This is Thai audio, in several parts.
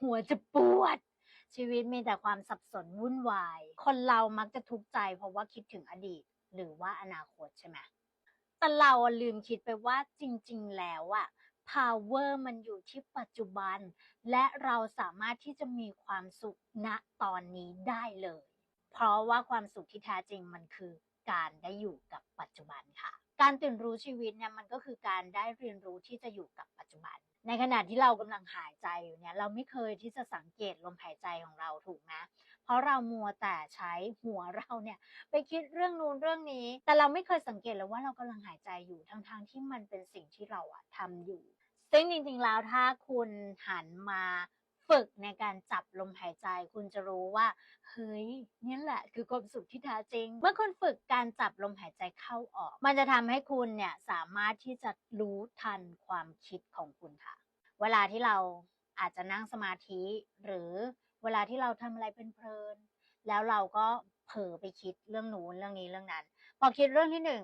หัวจะปวด ชีวิตมีแต่ความสับสนวุ่นวาย คนเรามักจะทุกข์ใจ เพราะว่าคิดถึงอดีต หรือว่าอนาคตใช่ไหมแต่เราลืมคิดไปว่าจริง ๆ แล้วอะ power มันอยู่ที่ปัจจุบัน และเราสามารถที่จะมีความสุขณตอนนี้ได้เลย เพราะว่าความสุขที่แท้จริงมันคือการได้อยู่กับปัจจุบันค่ะ การตื่นรู้ชีวิตเนี่ยมันก็คือการได้เรียนรู้ที่จะอยู่กับปัจจุบัน ในขณะที่เรากำลังหายใจอยู่เนี่ยเราไม่เคยที่จะสังเกตลมหายใจของเราถูกไหมเพราะเรามัวแต่ใช้หัวเราเนี่ยไปคิดเรื่องนู้นเรื่องนี้ แต่เราไม่เคยสังเกตเลยว่าเรากำลังหายใจอยู่ทั้งๆที่มันเป็นสิ่งที่เราอะทำอยู่ ซึ่งจริงๆแล้วถ้าคุณหันมา ฝึกในการจับลมหายใจ คุณจะรู้ว่า เฮ้ยนี่แหละคือความสุขที่แท้จริง เมื่อคุณฝึกการจับลมหายใจเข้าออก มันจะทำให้คุณเนี่ยสามารถที่จะรู้ทันความคิดของคุณค่ะ เวลาที่เราอาจจะนั่งสมาธิ หรือเวลาที่เราทำอะไรเป็นเพลินๆแล้วเราก็เผลอไปคิดเรื่องหนูเรื่องนี้เรื่องนั้น พอคิดเรื่องที่หนึ่ง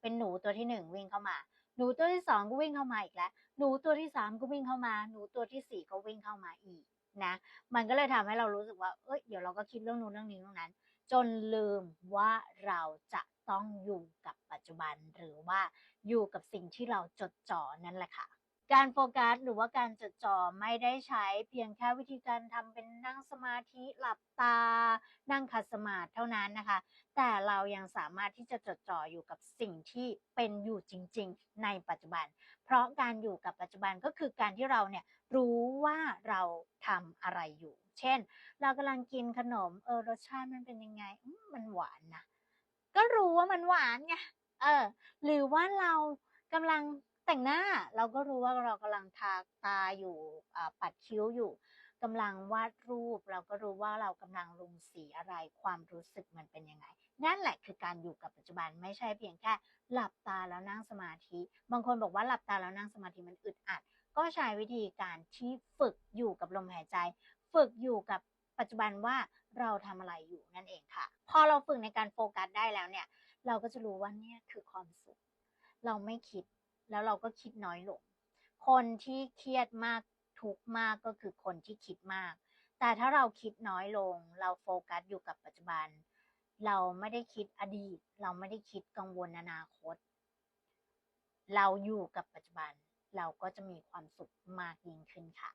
เป็นหนูตัวที่หนึ่งวิ่งเข้ามา หนูตัวที่สองก็วิ่งเข้ามาอีกแล้ว หนูตัวที่สามก็วิ่งเข้ามา หนูตัวที่สี่ก็วิ่งเข้ามาอีกนะ มันก็เลยทำให้เรารู้สึกว่า เอ้ย เดี๋ยวเราก็คิดเรื่องนู้นเรื่องนี้เรื่องนั้น จนลืมว่าเราจะต้องอยู่กับปัจจุบันหรือว่าอยู่กับสิ่งที่เราจดจ่อนั่นแหละค่ะ การโฟกัสหรือว่าการจดจ่อไม่ได้ใช้เพียงแค่วิธีการทำเป็นนั่งสมาธิหลับตา นั่งคัดสมาธิเท่านั้นนะคะ แต่เรายังสามารถที่จะจดจ่ออยู่กับสิ่งที่เป็นอยู่จริง ๆ ในปัจจุบัน เพราะการอยู่กับปัจจุบันก็คือการที่เราเนี่ยรู้ว่าเราทำอะไรอยู่ เช่น เรากำลังกินขนมเออรสชาติมันเป็นยังไงมมันหวานนะก็รู้ว่ามันหวานไงเออหรือว่าเรากำลัง แต่งหน้าเราก็รู้ว่าเรากำลังทาตาอยู่ปัดคิ้วอยู่กำลังวาดรูป เราก็รู้ว่าเรากำลังลงสีอะไรความรู้สึกมันเป็นยังไง นั่นแหละคือการอยู่กับปัจจุบันไม่ใช่เพียงแค่ หลับตาแล้วนั่งสมาธิ บางคนบอกว่าหลับตาแล้วนั่งสมาธิมันอึดอัด ก็ใช้วิธีการที่ฝึกอยู่กับลมหายใจ ฝึกอยู่กับปัจจุบันว่าเราทำอะไรอยู่นั่นเองค่ะ พอเราฝึกในการโฟกัสได้แล้วเนี่ย เราก็จะรู้ว่าเนี่ยคือความสุข เราไม่คิด แล้วเราก็คิดน้อยลง คนที่เครียดมากทุกมากก็คือคนที่คิดมาก แต่ถ้าเราคิดน้อยลง เราโฟกัสอยู่กับปัจจุบัน เราไม่ได้คิดอดีต เราไม่ได้คิดกังวลอนาคต เราอยู่กับปัจจุบัน เราก็จะมีความสุขมากยิ่งขึ้นค่ะ